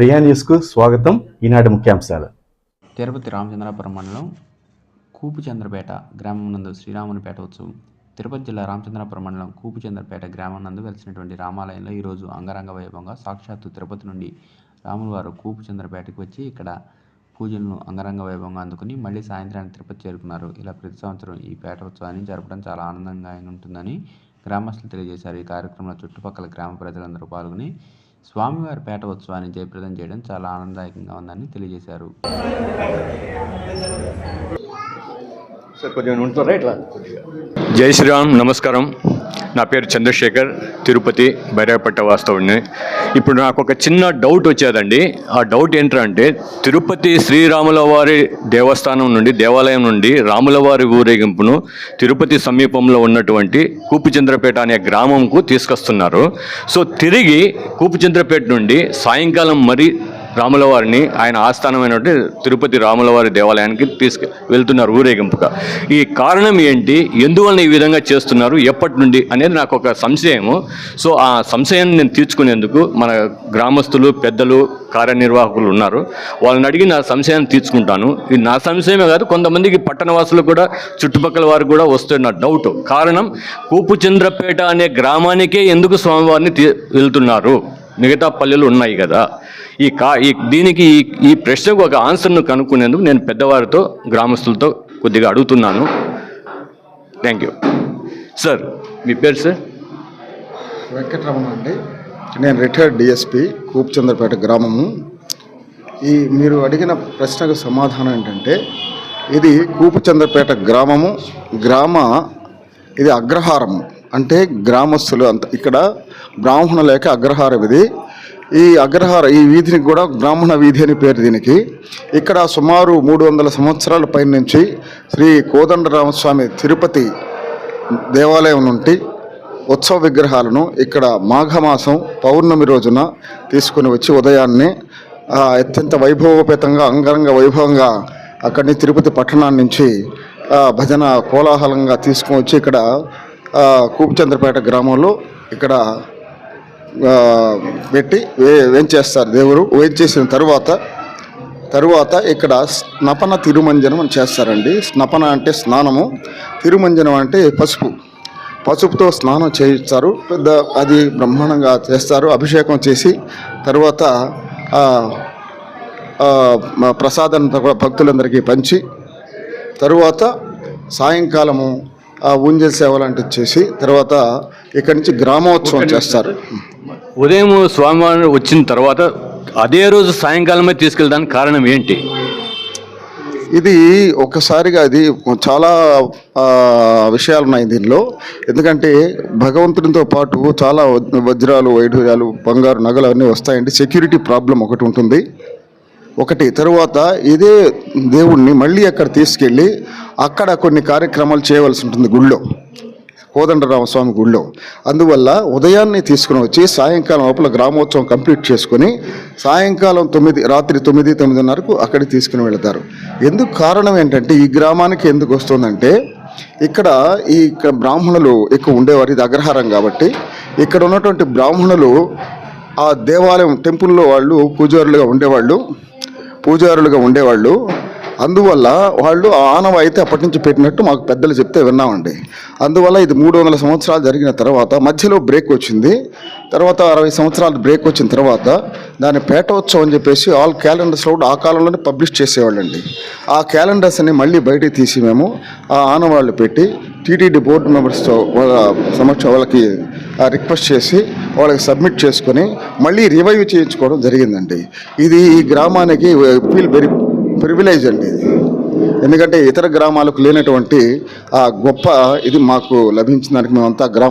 ప్రియా న్యూస్కు స్వాగతం. ఈనాటి ముఖ్యాంశాలు. తిరుపతి రామచంద్రాపురం మండలం కూపుచంద్రపేట గ్రామం నందు శ్రీరామునిపేట ఉత్సవం. తిరుపతి జిల్లా రామచంద్రాపురం మండలం కూపుచంద్రపేట గ్రామం నందు వెలిసినటువంటి రామాలయంలో ఈరోజు అంగరంగ వైభవంగా సాక్షాత్తు తిరుపతి నుండి రాముల వారు కూపుచంద్రపేటకు వచ్చి ఇక్కడ పూజలను అంగరంగ వైభవంగా అందుకుని మళ్ళీ సాయంత్రానికి తిరుపతి చేరుకున్నారు. ఇలా ప్రతి సంవత్సరం ఈ పేట ఉత్సవాన్ని జరపడం చాలా ఆనందంగా ఉంటుందని గ్రామస్తులు తెలియజేశారు. ఈ కార్యక్రమంలో చుట్టుపక్కల గ్రామ ప్రజలందరూ పాల్గొని స్వామివారి పేట ఉత్సవాన్ని జయప్రదం చేయడం చాలా ఆనందదాయకంగా ఉందని తెలియజేశారు. జై శ్రీరామ్ నమస్కారం. నా పేరు చంద్రశేఖర్ తిరుపతి బైరాగపట్ట వాస్తవుడిని ఇప్పుడు నాకు ఒక చిన్న డౌట్ వచ్చేదండి. ఆ డౌట్ ఏంటంటే తిరుపతి శ్రీరాముల వారి దేవస్థానం నుండి దేవాలయం నుండి రాముల వారి ఊరేగింపును తిరుపతి సమీపంలో ఉన్నటువంటి కూపుచంద్రపేట అనే గ్రామంకు తీసుకొస్తున్నారు. సో తిరిగి కూపుచంద్రపేట నుండి సాయంకాలం మరి రాములవారిని ఆయన ఆస్థానమైనటువంటి తిరుపతి రాములవారి దేవాలయానికి తీసుకు వెళ్తున్నారు ఊరేగింపుగా. ఈ కారణం ఏంటి? ఎందువలన ఈ విధంగా చేస్తున్నారు? ఎప్పటి నుండి? అనేది నాకు ఒక సంశయము. సో ఆ సంశయాన్ని నేను తీర్చుకునేందుకు మన గ్రామస్తులు పెద్దలు కార్యనిర్వాహకులు ఉన్నారు. వాళ్ళని అడిగి నా సంశయాన్ని తీర్చుకుంటాను. ఇది నా సంశయమే కాదు కొంతమందికి పట్టణవాసులు కూడా చుట్టుపక్కల వారు కూడా వస్తున్న డౌట్ కారణం కూపుచంద్రపేట అనే గ్రామానికే ఎందుకు స్వామివారిని తీ- వెళ్తున్నారు? మిగతా పల్లెలు ఉన్నాయి కదా. ఈ కా ఈ దీనికి ఈ ఈ ప్రశ్నకు ఒక ఆన్సర్ను కనుక్కునేందుకు నేను పెద్దవారితో గ్రామస్తులతో కొద్దిగా అడుగుతున్నాను. థ్యాంక్ యూ సార్ మీ పేరు సార్ వెంకటరమణ అండి. నేను రిటైర్డ్ డిఎస్పి కూపచంద్రపేట గ్రామము. ఈ మీరు అడిగిన ప్రశ్నకు సమాధానం ఏంటంటే ఇది కూపుచంద్రపేట గ్రామము గ్రామ ఇది అగ్రహారము. అంటే గ్రామస్తులు అంత ఇక్కడ బ్రాహ్మణ లేక అగ్రహారం ఇది ఈ అగ్రహార ఈ వీధిని కూడా బ్రాహ్మణ వీధి అని పేరు దీనికి. ఇక్కడ సుమారు మూడు వందల సంవత్సరాల పైన నుంచి శ్రీ కోదండరామస్వామి తిరుపతి దేవాలయం నుండి ఉత్సవ విగ్రహాలను ఇక్కడ మాఘమాసం పౌర్ణమి రోజున తీసుకుని వచ్చి ఉదయాన్నే అత్యంత వైభవోపేతంగా అంగరంగ వైభవంగా అక్కడి తిరుపతి పట్టణాన్ని నుంచి భజన కోలాహలంగా తీసుకుని వచ్చి ఇక్కడ కూపుచంద్రపేట గ్రామంలో ఇక్కడ పెట్టి వే వేంచేస్తారు దేవుడు. వేంచేసిన తరువాత తరువాత ఇక్కడ స్నపన తిరుమంజనం అని చేస్తారండి. స్నపన అంటే స్నానము. తిరుమంజనం అంటే పసుపు. పసుపుతో స్నానం చేయిస్తారు. పెద్ద అది బ్రహ్మాండంగా చేస్తారు. అభిషేకం చేసి తర్వాత ఆ, ప్రసాదాన్ని భక్తులందరికీ పంచి తరువాత సాయంకాలము ఊంజల్ సేవ లాంటివి చేసి తర్వాత ఇక్కడి నుంచి గ్రామోత్సవం చేస్తారు. ఉదయం స్వామివారి వచ్చిన తర్వాత అదే రోజు సాయంకాలమే తీసుకెళ్ళడానికి కారణం ఏంటి? ఇది ఒక్కసారిగా ఇది చాలా విషయాలు ఉన్నాయి దీనిలో. ఎందుకంటే భగవంతునితో పాటు చాలా వజ్- వజ్రాలు వైఢూర్యాలు బంగారు నగలు అన్నీ వస్తాయండి. సెక్యూరిటీ ప్రాబ్లం ఒకటి ఉంటుంది. ఒకటి తరువాత ఇదే దేవుణ్ణి మళ్ళీ అక్కడ తీసుకెళ్ళి అక్కడ కొన్ని కార్యక్రమాలు చేయవలసి ఉంటుంది గుళ్ళో కోదండరామస్వామి గుళ్ళో. అందువల్ల ఉదయాన్నే తీసుకుని వచ్చి సాయంకాలం లోపల గ్రామోత్సవం కంప్లీట్ చేసుకుని సాయంకాలం తొమ్మిది రాత్రి తొమ్మిది తొమ్మిదిన్నరకు అక్కడికి తీసుకుని వెళతారు. ఎందుకు కారణం ఏంటంటే ఈ గ్రామానికి ఎందుకు వస్తుందంటే ఇక్కడ ఈ ఇక్కడ బ్రాహ్మణులు ఎక్కువ ఉండేవారు ఇది అగ్రహారం కాబట్టి ఇక్కడ ఉన్నటువంటి బ్రాహ్మణులు ఆ దేవాలయం టెంపుల్లో వాళ్ళు పూజారులుగా ఉండేవాళ్ళు. పూజారులుగా ఉండేవాళ్ళు. అందువల్ల వాళ్ళు ఆ ఆనవాయితీ అప్పటి నుంచి పెట్టినట్టు మాకు పెద్దలు చెప్తే విన్నామండి. అందువల్ల ఇది మూడు వందల సంవత్సరాలు జరిగిన తర్వాత మధ్యలో బ్రేక్ వచ్చింది. తర్వాత అరవై సంవత్సరాలు బ్రేక్ వచ్చిన తర్వాత దాని పేటోత్సవం అని చెప్పేసి ఆల్ క్యాలెండర్స్లో కూడా ఆ కాలంలోనే పబ్లిష్ చేసేవాళ్ళండి. ఆ క్యాలెండర్స్ని మళ్ళీ బయటికి తీసి మేము ఆ ఆనవాళ్ళు పెట్టి టీటీడీ బోర్డు మెంబర్స్తో వాళ్ళ సమక్ష వాళ్ళకి రిక్వెస్ట్ చేసి వాళ్ళకి సబ్మిట్ చేసుకొని మళ్ళీ రివైవ్ చేయించుకోవడం జరిగిందండి. ఇది ఈ గ్రామానికి ఫీల్ వెరీ ప్రివిలేజ్ అండి ఇది. ఎందుకంటే ఇతర గ్రామాలకు లేనటువంటి ఆ గొప్ప ఇది మాకు లభించిన దానికి మేమంతా గ్రామ